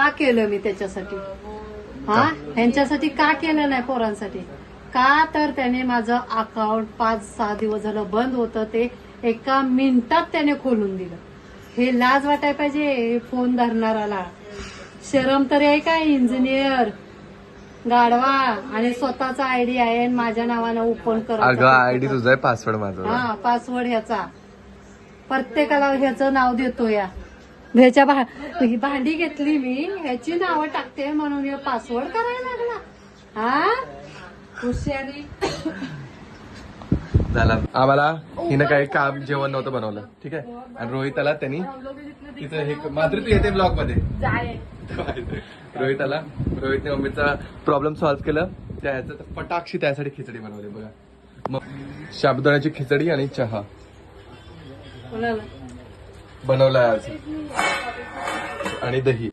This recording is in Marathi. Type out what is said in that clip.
का केलं मी त्याच्यासाठी? हा? ह्यांच्यासाठी का केलं नाही पोरांसाठी? का तर त्याने माझं अकाउंट पाच सहा दिवस झालं बंद होतं ते एका मिनिटात त्याने खोलून दिलं. हे लाज वाटाय पाहिजे फोन धरणाराला. शरम तरी आहे का इंजिनियर गाडवा आणि स्वतःचा आयडी आहे आणि माझ्या नावानं ओपन अगं आयडी तुझा आहे पासवर्ड माझा. हा पासवर्ड ह्याचा. प्रत्येकाला ह्याचं नाव देतो या. ह्याच्या भा- ही भांडी घेतली मी ह्याची नावं टाकते म्हणून हे पासवर्ड करायला लागला. हा? हुशारी झाला. आम्हाला हिनं काही काम जेवण नव्हतं बनवलं. ठीक आहे? आणि रोहिताला त्यांनी तिचं हे मात्र तू येते ब्लॉगमध्ये. रोहिताला रोहितने मम्मीचा प्रॉब्लेम सॉल्व्ह केलं. त्या ह्याचं पटाक्षी त्यासाठी खिचडी बनवली बघा. मग साबुदाण्याची खिचडी आणि चहा. बनवला आहे. आज आणि दही.